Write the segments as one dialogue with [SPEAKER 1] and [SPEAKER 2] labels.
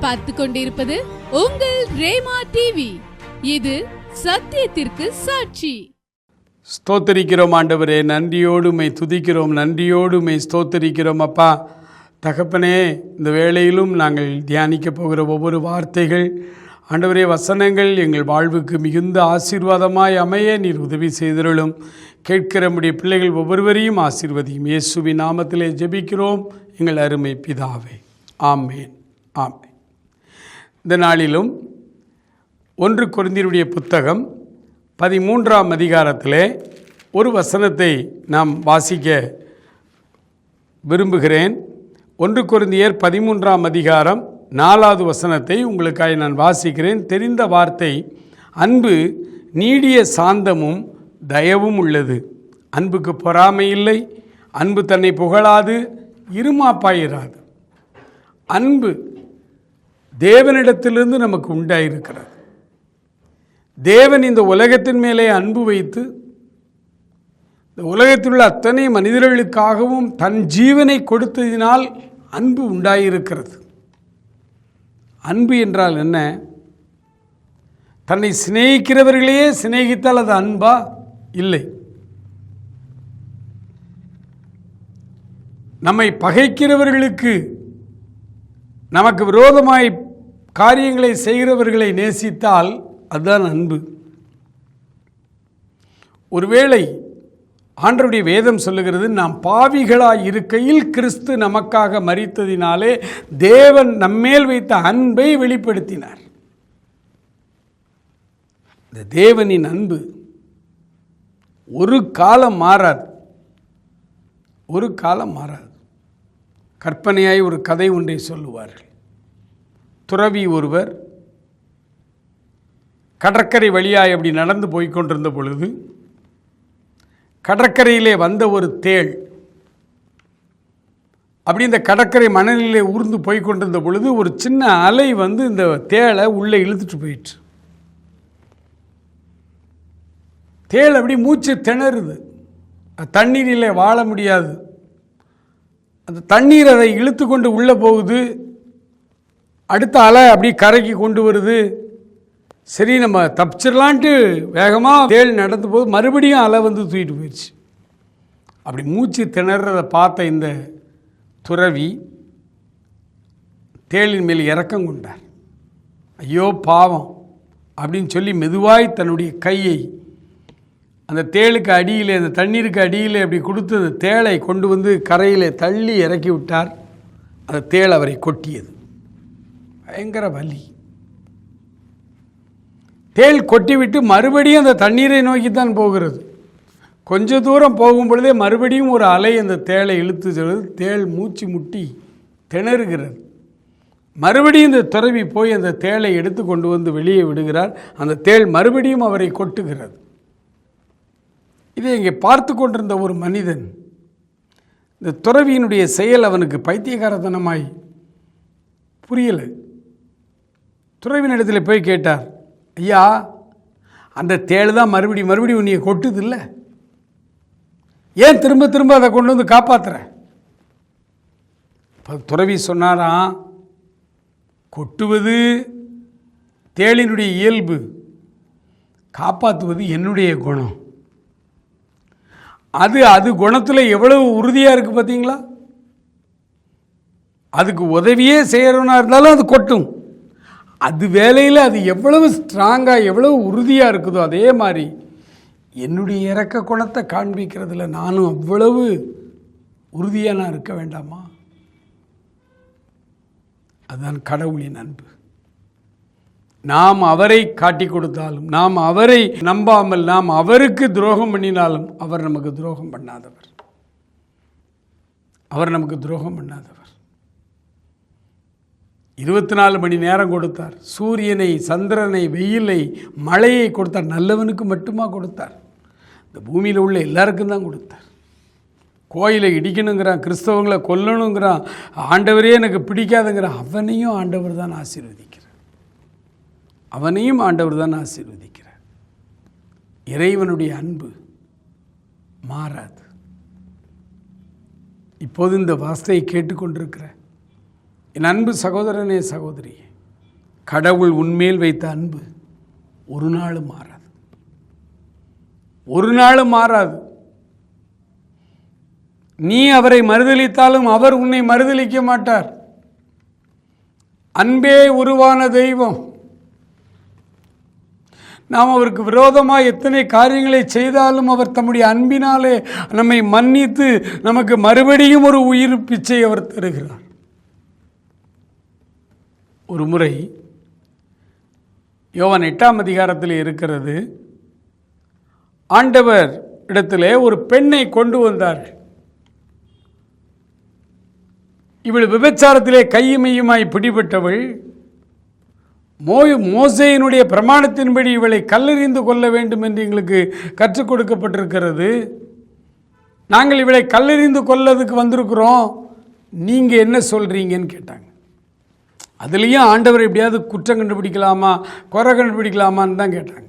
[SPEAKER 1] பார்த்து கொண்டிருப்பது உங்கள் ரேமா டிவி இது சத்தியத்திற்கு சாட்சி.
[SPEAKER 2] ஸ்தோத்தரிக்கிறோம் ஆண்டவரே நன்றியோடு துதிக்கிறோம் நன்றியோடு ஸ்தோத்தரிக்கிறோம் அப்பா. தகப்பனே இந்த வேளையிலும் நாங்கள் தியானிக்க போகிற ஒவ்வொரு வார்த்தைகள் ஆண்டவரே வசனங்கள் எங்கள் வாழ்வுக்கு மிகுந்த ஆசீர்வாதமாய் அமைய நீர் உதவி செய்தருளும். கேட்கிற பிள்ளைகள் ஒவ்வொருவரையும் ஆசீர்வதியும். இயேசுவின் நாமத்திலே ஜெபிக்கிறோம். எங்கள் அருமை பிதாவே. ஆமேன். ஆமேன். இந்த நாளிலும் ஒன்று குருந்தியருடைய புத்தகம் பதிமூன்றாம் அதிகாரத்திலே ஒரு வசனத்தை நாம் வாசிக்க விரும்புகிறேன். ஒன்று குருந்தியர் பதிமூன்றாம் அதிகாரம் நாலாவது வசனத்தை உங்களுக்காக நான் வாசிக்கிறேன். தெரிந்த வார்த்தை அன்பு நீடிய சாந்தமும் தயவும் உள்ளது. அன்புக்கு பொறாமை இல்லை அன்பு தன்னை புகழாது இருமாப்பாயிராது. அன்பு தேவனிடத்திலிருந்து நமக்கு உண்டாயிருக்கிறது. தேவன் இந்த உலகத்தின் மேலே அன்பு வைத்து இந்த உலகத்தில் உள்ள அத்தனை மனிதர்களுக்காகவும் தன் ஜீவனை கொடுத்ததினால் அன்பு உண்டாயிருக்கிறது. அன்பு என்றால் என்ன? தன்னை சிநேகிக்கிறவர்களையே சிநேகித்தால் அது அன்பா? இல்லை. நம்மை பகைக்கிறவர்களுக்கு நமக்கு விரோதமாய் காரியங்களை செய்கிறவர்களை நேசித்தால் அதுதான் அன்பு. ஒருவேளை ஆண்டருடைய வேதம் சொல்லுகிறது நாம் பாவிகளாய் இருக்கையில் கிறிஸ்து நமக்காக மறித்ததினாலே தேவன் நம்மேல் வைத்த அன்பை வெளிப்படுத்தினார். இந்த தேவனின் அன்பு ஒரு காலம் மாறாது. ஒரு காலம் மாறாது. கற்பனையாய் ஒரு கதை ஒன்றை சொல்லுவார்கள். துறவி ஒருவர் கடற்கரை வழியாய் அப்படி நடந்து போய்கொண்டிருந்த பொழுது கடற்கரையிலே வந்த ஒரு தேள் அப்படி இந்த கடற்கரை மணலிலே ஊர்ந்து போய்கொண்டிருந்த பொழுது ஒரு சின்ன அலை வந்து இந்த தேளை உள்ளே இழுத்துட்டு போயிட்டு தேள் அப்படி மூச்சு திணறுது. தண்ணீரிலே வாழ முடியாது. அந்த தண்ணீர் அதை இழுத்து கொண்டு உள்ளே போகுது. அடுத்த அலை அப்படி கரைக்கு கொண்டு வருது. சரி நம்ம தப்பிச்சிடலான்ட்டு வேகமாக தேள் நடந்த போது மறுபடியும் அலை வந்து தூக்கிட்டு போயிடுச்சு அப்படி மூச்சு திணறதை பார்த்த இந்த துறவி தேளின் மேல் இறக்கம் கொண்டார். ஐயோ பாவம் அப்படின்னு சொல்லி மெதுவாய் தன்னுடைய கையை அந்த தேளுக்கு அடியிலே அந்த தண்ணீருக்கு அடியிலே அப்படி கொடுத்து அந்த தேளை கொண்டு வந்து கரையில் தள்ளி இறக்கி விட்டார். அந்த தேள் அவரை கொட்டியது. பயங்கர வலி. தேள் கொட்டிவிட்டு மறுபடியும் அந்த தண்ணீரை நோக்கி தான் போகிறது. கொஞ்ச தூரம் போகும் பொழுதே மறுபடியும் ஒரு அலை அந்த தேளை இழுத்து செல்வது. தேள் மூச்சு முட்டி திணறுகிறது. மறுபடியும் இந்த துறவி போய் அந்த தேளை எடுத்து கொண்டு வந்து வெளியே விடுகிறார். அந்த தேள் மறுபடியும் அவரை கொட்டுகிறது. இதை இங்கே பார்த்து கொண்டிருந்த ஒரு மனிதன் இந்த துறவியினுடைய செயல் அவனுக்கு பைத்தியகாரத்தனமாய் புரியலை. துறவினிடத்தில் போய் கேட்டார் ஐயா அந்த தேள் தான் மறுபடியும் மறுபடியும் உன்னைய கொட்டுது இல்லை? ஏன் திரும்ப திரும்ப அதை கொண்டு வந்து காப்பாற்றுற துறவி சொன்னாராம் கொட்டுவது தேளினுடைய இயல்பு காப்பாற்றுவது என்னுடைய குணம். அது அது குணத்தில் எவ்வளவு உறுதியாக இருக்குது பார்த்தீங்களா அதுக்கு உதவியே செய்கிறவனாக இருந்தாலும் அது கொட்டும். அது வேலையில் அது எவ்வளவு ஸ்ட்ராங்காக எவ்வளவு உறுதியாக இருக்குதோ அதே மாதிரி என்னுடைய இறக்க குணத்தை காண்பிக்கிறதுல நானும் அவ்வளவு உறுதியாக நான் இருக்க வேண்டாமா? அதுதான் கடவுளின் அன்பு. நாம் அவரை காட்டி கொடுத்தாலும் நாம் அவரை நம்பாமல் நாம் அவருக்கு துரோகம் பண்ணினாலும் அவர் நமக்கு துரோகம் பண்ணாதவர். அவர் நமக்கு துரோகம் பண்ணாதவர். இருபத்தி நாலு மணி நேரம் கொடுத்தார். சூரியனை சந்திரனை வெயிலை மழையை கொடுத்தார். நல்லவனுக்கு மட்டுமா கொடுத்தார். இந்த பூமியில் உள்ள எல்லாருக்கும் தான் கொடுத்தார். கோயிலை இடிக்கணுங்கிறான் கிறிஸ்தவங்களை கொல்லணுங்கிறான் ஆண்டவரே எனக்கு பிடிக்காதுங்கிறான் அவனையும் ஆண்டவர் தான் ஆசீர்வதிக்கிறார். அவனையும் ஆண்டவர் தான் ஆசீர்வதிக்கிறார். இறைவனுடைய அன்பு மாறாது. இப்போது இந்த வார்த்தையை கேட்டுக்கொண்டிருக்கிறேன் என் அன்பு சகோதரனே சகோதரி கடவுள் உன்மேல் வைத்த அன்பு ஒரு நாளும் மாறாது. ஒரு நாளும் மாறாது. நீ அவரை மறுதளித்தாலும் அவர் உன்னை மறுதளிக்க மாட்டார். அன்பே உருவான தெய்வம். நாம் அவருக்கு விரோதமாக எத்தனை காரியங்களை செய்தாலும் அவர் தம்முடைய அன்பினாலே நம்மை மன்னித்து நமக்கு மறுபடியும் ஒரு உயிர் பிச்சை அவர் தருகிறார். ஒரு முறை யோவன் எட்டாம் அதிகாரத்தில் இருக்கிறது. ஆண்டவர் இடத்திலே ஒரு பெண்ணை கொண்டு வந்தார்கள். இவள் விபச்சாரத்திலே கையுமையுமாய் பிடிபட்டவள் மோய் மோசையினுடைய பிரமாணத்தின்படி இவளை கல்லெறிந்து கொள்ள வேண்டும் என்று எங்களுக்கு கற்றுக் கொடுக்கப்பட்டிருக்கிறது. நாங்கள் இவளை கல்லெறிந்து கொல்லதுக்கு வந்திருக்கிறோம். நீங்கள் என்ன சொல்கிறீங்கன்னு கேட்டாங்க. அதுலேயும் ஆண்டவர் எப்படியாவது குற்றம் கண்டுபிடிக்கலாமா குறை கண்டுபிடிக்கலாமான்னு தான் கேட்டாங்க.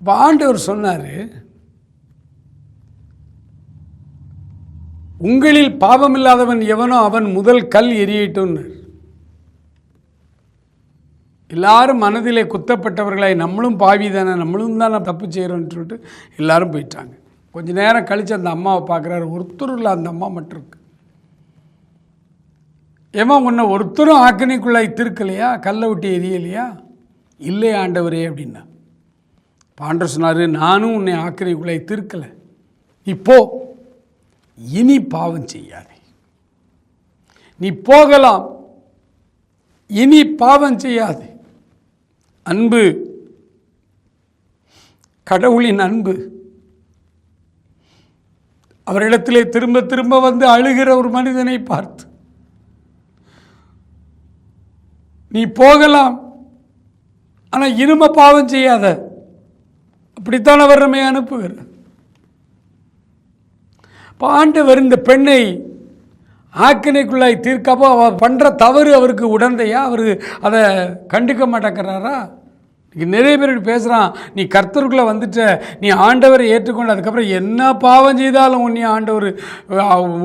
[SPEAKER 2] இப்போ ஆண்டவர் சொன்னார் உங்களில் பாவமில்லாதவன் எவனோ அவன் முதல் கல் எரியட்டும்னார் எல்லாரும் மனதிலே குத்தப்பட்டவர்களாய் நம்மளும் பாவி தானே நம்மளும் தானே தப்பு செய்கிறோன்னு சொல்லிட்டு எல்லாரும் போயிட்டாங்க. கொஞ்ச நேரம் கழித்து அந்த அம்மாவை பார்க்குறாரு. ஒருத்தரும் இல்லை அந்த அம்மா மட்டும் இருக்கு. ஏமா உன்னை ஒருத்தரும் ஆக்கணிக்குள்ளாய் திருக்கலையா? கல்லை விட்டு எரியலையா? இல்லை ஆண்டவரே அப்படின்னா. பாண்டர் சொன்னார் நானும் உன்னை ஆக்கணிக்குள்ளாய் திருக்கலை. இப்போ இனி பாவம் செய்யாதே. நீ போகலாம். இனி பாவம் செய்யாதே. அன்பு. கடவுளின் அன்பு. அவரிடத்திலே திரும்ப திரும்ப வந்து அழுகிற ஒரு மனிதனை பார்த்து நீ போகலாம். ஆனால் இனிமே பாவம் செய்யாத. அப்படித்தான் அவர் நம்மை அனுப்புகிறார் இப்போ ஆண்டவர் இந்த பெண்ணை ஆக்கினைக்குள்ளாய் தீர்க்கப்போ அவள் பண்ணுற தவறு அவருக்கு உடந்தையா? அவர் அதை கண்டுக்க மாட்டேங்கிறாரா? இன்னைக்கு நிறைய பேர் பேசுகிறான் நீ கர்த்தருக்குள்ளே வந்துட்ட. நீ ஆண்டவரை ஏற்றுக்கொண்டு அதுக்கப்புறம் என்ன பாவம் செய்தாலும் உன்னை ஆண்டவர்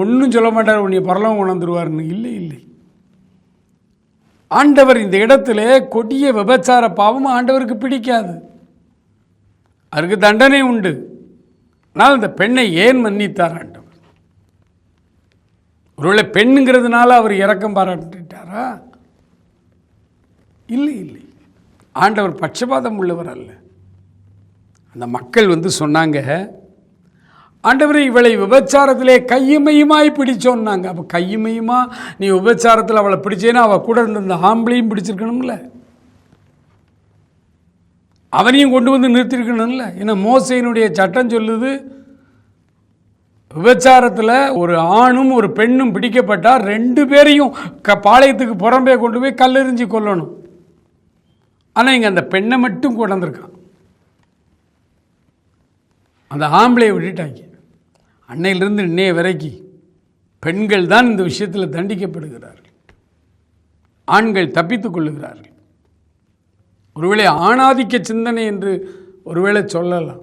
[SPEAKER 2] ஒன்றும் சொல்ல மாட்டார். உன்னை பரலவம் உணர்ந்துருவார்னு இல்லை இல்லை. ஆண்டவர் இந்த இடத்துல கொடிய விபச்சார பாவம் ஆண்டவருக்கு பிடிக்காது. அதுக்கு தண்டனை உண்டு. ஆனால் இந்த பெண்ணை ஏன் மன்னித்தார் ஆண்டவர்? ஒருவேளை பெண்ணுங்கிறதுனால அவர் இறக்கம் பாராட்டிட்டாரா? இல்லை இல்லை. ஆண்டவர் பட்சபாதம் உள்ளவர் அல்ல. அந்த மக்கள் வந்து சொன்னாங்க ஆண்டவரை இவளை விபச்சாரத்திலே கையுமையுமாய் பிடிச்சோன்னாங்க அப்போ கையுமையுமா? நீ விபச்சாரத்தில் அவளை பிடிச்சேன்னா அவள் கூட இருந்த ஆம்பளையும் பிடிச்சிருக்கணும்ல. அவனையும் கொண்டு வந்து நிறுத்திருக்கணும்ல. ஏன்னா மோசையினுடைய சட்டம் சொல்லுது விபச்சாரத்தில் ஒரு ஆணும் ஒரு பெண்ணும் பிடிக்கப்பட்டால் ரெண்டு பேரையும் க பாளையத்துக்கு புறம்பே கொண்டு போய் கல்லெறிஞ்சு கொல்லணும். ஆனால் இங்கே அந்த பெண்ணை மட்டும் கொண்டாந்துருக்கான். அந்த ஆம்பளையை விட்டுட்டாங்க. அன்னையிலிருந்து இன்னைய வரைக்கும் பெண்கள் தான் இந்த விஷயத்தில் தண்டிக்கப்படுகிறார்கள். ஆண்கள் தப்பித்துக் கொள்ளுகிறார்கள். ஒருவேளை ஆணாதிக்க சிந்தனை என்று ஒருவேளை சொல்லலாம்.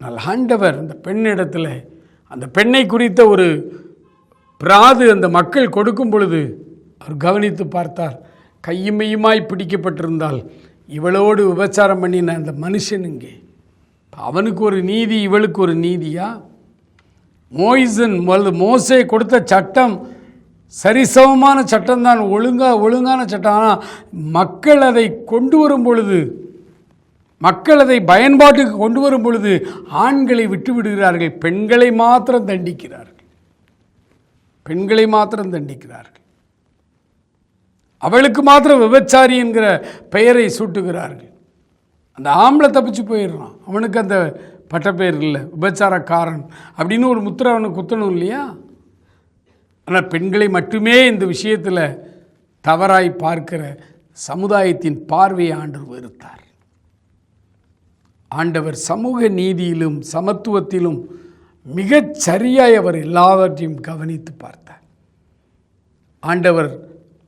[SPEAKER 2] ஆனால் ஆண்டவர் அந்த பெண்ணிடத்தில் அந்த பெண்ணை குறித்த ஒரு பிராது அந்த மக்கள் கொடுக்கும் பொழுது அவர் கவனித்து பார்த்தார் கையுமையுமாய் பிடிக்கப்பட்டிருந்தால் இவளோடு விபச்சாரம் பண்ணின அந்த மனுஷன் இங்கே. அவனுக்கு ஒரு நீதி இவளுக்கு ஒரு நீதியா? மோயிசன் அல்லது மோசே கொடுத்த சட்டம் சரிசமமான சட்டம் தான் ஒழுங்காக ஒழுங்கான சட்டம். ஆனால் மக்கள் அதை கொண்டு வரும் பொழுது மக்கள் அதை பயன்பாட்டுக்கு கொண்டு வரும் பொழுது ஆண்களை விட்டு விடுகிறார்கள் பெண்களை மாத்திரம் தண்டிக்கிறார்கள். பெண்களை மாத்திரம் தண்டிக்கிறார்கள். அவளுக்கு மாத்திரம் விபச்சாரி என்கிற பெயரை சூட்டுகிறார்கள். அந்த ஆம்பளை தப்பிச்சு போயிடுறான். அவனுக்கு அந்த பட்டப்பேர் இல்லை. உபச்சாரக்காரன் அப்படின்னு ஒரு முத்திரை அவனுக்கு குத்தணும் இல்லையா? ஆனால் பெண்களை மட்டுமே இந்த விஷயத்தில் தவறாய் பார்க்கிற சமுதாயத்தின் பார்வையை ஆண்டவர் வெறுத்தார். ஆண்டவர் சமூக நீதியிலும் சமத்துவத்திலும் மிகச் சரியாய் அவர் எல்லாவற்றையும் கவனித்து பார்த்தார். ஆண்டவர்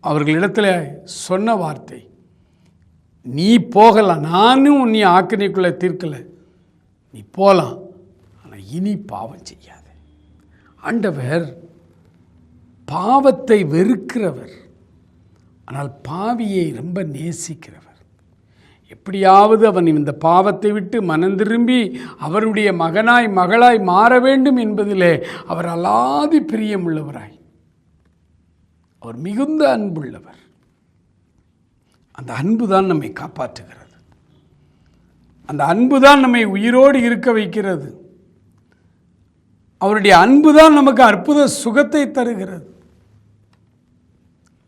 [SPEAKER 2] அவர்களிடத்தில் சொன்ன வார்த்தை நீ போகலாம் நானும் உன்னை ஆக்கினைக்குள்ளே தீர்க்கலை. நீ போகலாம் ஆனால் இனி பாவம் செய்யாத. ஆண்டவர் பாவத்தை வெறுக்கிறவர் ஆனால் பாவியை ரொம்ப நேசிக்கிறவர். எப்படியாவது அவன் இந்த பாவத்தை விட்டு மனம் திரும்பி அவருடைய மகனாய் மகளாய் மாற வேண்டும் என்பதிலே அவர் அலாதி பிரியமுள்ளவராய். அவர் மிகுந்த அன்புள்ளவர். அந்த அன்பு தான் நம்மை காப்பாற்றுகிறது. அந்த அன்பு தான் நம்மை உயிரோடு இருக்க வைக்கிறது. அவருடைய அன்பு தான் நமக்கு அற்புத சுகத்தை தருகிறது.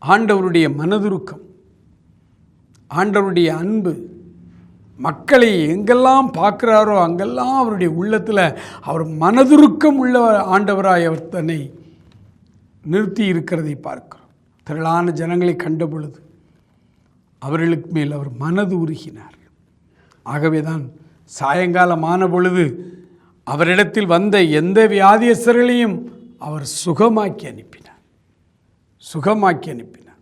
[SPEAKER 2] ஆண்டவருடைய மனதுருக்கம் ஆண்டவருடைய அன்பு மக்களை எங்கெல்லாம் பார்க்குறாரோ அங்கெல்லாம் அவருடைய உள்ளத்தில் அவர் மனதுருக்கம் உள்ள ஆண்டவராய் அவர் தன்னை நிறுத்தி இருக்கிறதை பார்க்கிறோம். திரளான ஜனங்களை கண்ட பொழுது அவர்களுக்கு மேல் அவர் மனது உருகினார். ஆகவே தான் சாயங்காலமான பொழுது அவரிடத்தில் வந்த எந்த வியாதியஸ்தர்களையும் அவர் சுகமாக்கி அனுப்பினார். சுகமாக்கி அனுப்பினார்.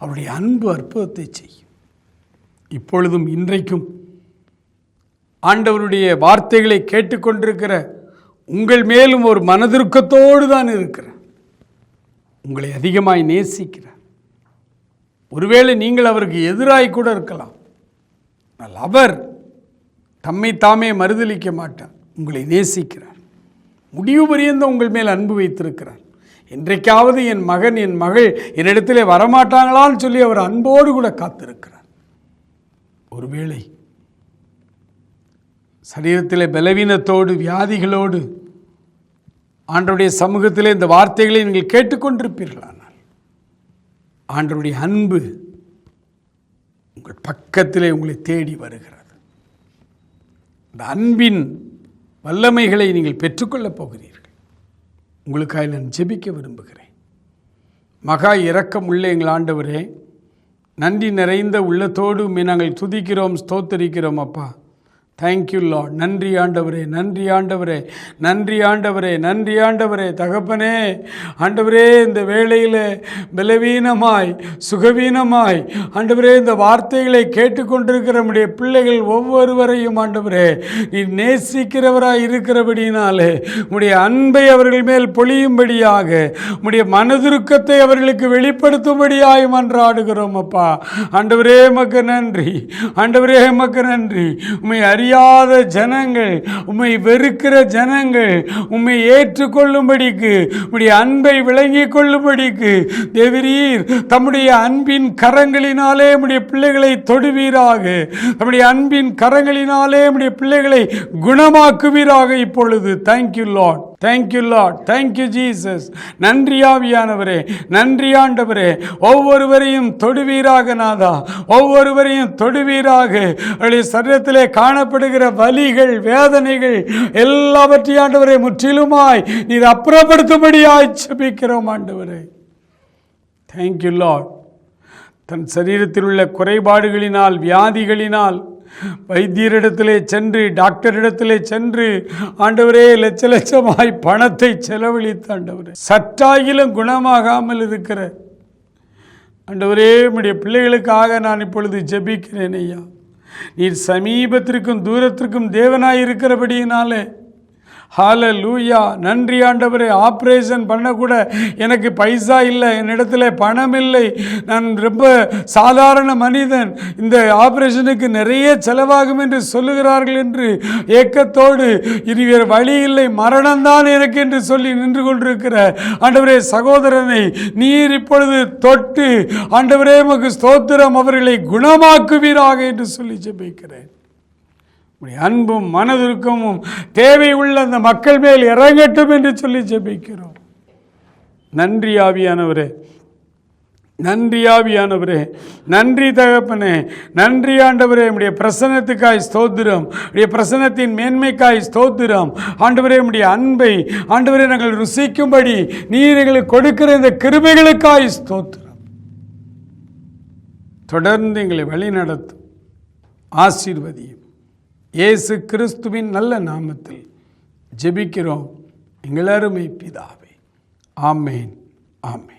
[SPEAKER 2] அவருடைய அன்பு அற்புதத்தை செய்யும். இப்பொழுதும் இன்றைக்கும் ஆண்டவருடைய வார்த்தைகளை கேட்டுக்கொண்டிருக்கிற உங்கள் மேலும் ஒரு மனதிருக்கத்தோடு தான் இருக்கிறார். உங்களை அதிகமாய் நேசிக்கிறார். ஒருவேளை நீங்கள் அவருக்கு எதிராய் கூட இருக்கலாம். ஆனால் அவர் தம்மை தாமே மறுதளிக்க மாட்டார் உங்களை நேசிக்கிறார். முடிவு பரியந்த உங்கள் மேல் அன்பு வைத்திருக்கிறார். என்றைக்காவது என் மகன் என் மகள் என்னிடத்திலே வரமாட்டாங்களான்னு சொல்லி அவர் அன்போடு கூட காத்திருக்கிறார். ஒருவேளை சரீரத்தில் பலவீனத்தோடு வியாதிகளோடு ஆண்டருடைய சமூகத்திலே இந்த வார்த்தைகளை நீங்கள் கேட்டுக்கொண்டிருப்பீர்களா ஆண்டருடைய அன்பு உங்கள் பக்கத்திலே உங்களை தேடி வருகிறது. இந்த அன்பின் வல்லமைகளை நீங்கள் பெற்றுக்கொள்ளப் போகிறீர்கள். உங்களுக்காக நான் ஜெபிக்க விரும்புகிறேன். மகா இரக்கம் உள்ள எங்கள் ஆண்டவரே. நன்றி நிறைந்த உள்ளத்தோடு நாங்கள் துதிக்கிறோம் ஸ்தோத்தரிக்கிறோம் அப்பா. தேங்க்யூ லார்ட் நன்றி ஆண்டவரே நன்றி ஆண்டவரே நன்றி ஆண்டவரே நன்றி ஆண்டவரே. தகப்பனே ஆண்டவரே இந்த வேளையில் பலவீனமாய் சுகவீனமாய் ஆண்டவரே இந்த வார்த்தைகளை கேட்டுக்கொண்டிருக்கிற நம்முடைய பிள்ளைகள் ஒவ்வொருவரையும் ஆண்டவரே நீ நேசிக்கிறவராய் இருக்கிறபடினாலே உடைய அன்பை அவர்கள் மேல் பொழியும்படியாக உடைய மனதுருக்கத்தை அவர்களுக்கு வெளிப்படுத்தும்படியாய் மன்றாடுகிறோம் அப்பா. ஆண்டவரே மக்கு நன்றி. ஆண்டவரே மக்கு நன்றி. உம்மை அறியாத ஜனங்கள் உம்மை வெறுக்கிற ஜனங்கள் உம்மை ஏற்றுக்கொள்ளும்படிக்கு உடைய அன்பை விளங்கிக் கொள்ளும்படிக்கு தேவிரீர் தம்முடைய அன்பின் கரங்களினாலே உடைய பிள்ளைகளை தொடுவீராக. தம்முடைய அன்பின் கரங்களினாலே உடைய பிள்ளைகளை குணமாக்குவீராக இப்பொழுது. Thank you lord thank you lord thank you Jesus நன்றி ஆவியானவரே. நன்றி ஆண்டவரே. ஒவ்வொருவரையும் தொடுவீராக நாதா. ஒவ்வொருவரையும் தொடுவீராக. சரீரத்திலே காணப்படுகிற வலிகள் வேதனைகள் எல்லாவற்றையும் ஆண்டவரை முற்றிலுமாய் நீர் அப்புறப்படுத்தும்படியாய் செபிக்கிறோம் ஆண்டவரே. தேங்க்யூ லார்ட் தன் சரீரத்தில் உள்ள குறைபாடுகளினால் வியாதிகளினால் வைத்தியரிடத்திலே சென்று டாக்டரிடத்திலே சென்று ஆண்டவரே லட்ச லட்சமாய் பணத்தை செலவழித்த ஆண்டவரே. சற்றாகிலும் குணமாகாமல் இருக்கிற ஆண்டவரே நம்முடைய பிள்ளைகளுக்காக நான் இப்பொழுது ஜெபிக்கிறேன் ஐயா. நீர் சமீபத்திற்கும் தூரத்திற்கும் தேவனாய் இருக்கிறபடியினாலே ஹால லூயா நன்றி ஆண்டவரே. ஆப்ரேஷன் பண்ணக்கூட எனக்கு பைசா இல்லை. என்னிடத்துல பணம் இல்லை. நான் ரொம்ப சாதாரண மனிதன். இந்த ஆப்ரேஷனுக்கு நிறைய செலவாகும் என்று சொல்லுகிறார்கள் என்று ஏக்கத்தோடு இனி வேறு வழி இல்லை. மரணம்தான் எனக்கு என்று சொல்லி நின்று கொண்டிருக்கிற ஆண்டவரே சகோதரனை நீர் இப்பொழுது தொட்டு ஆண்டவரே மக்கு ஸ்தோத்திரம். அவர்களை குணமாக்குவீராக என்று சொல்லி ஜெபிக்கிறேன். உடைய அன்பும் மனதிற்கமும் தேவை உள்ள அந்த மக்கள் மேல் இறங்கட்டும் என்று சொல்லி ஜெபிக்கிறோம். நன்றி ஆவியானவரே. நன்றி ஆவியானவரே. நன்றி தகப்பனே. நன்றி ஆண்டவரே. உடைய பிரசனத்துக்காய் ஸ்தோத்திரம். உடைய பிரசனத்தின் மேன்மைக்காய் ஸ்தோத்திரம். ஆண்டவரே உடைய அன்பை ஆண்டவரே நாங்கள் ருசிக்கும்படி நீர் எங்களுக்கு கொடுக்கிற இந்த கிருபைகளுக்காய் ஸ்தோத்திரம். தொடர்ந்து எங்களை வழிநடத்தும். ஆசீர்வதியும். இயேசு கிறிஸ்துவின் நல்ல நாமத்தில் ஜெபிக்கிறோம். எங்களருமை பிதாவே. ஆமேன். ஆமேன்.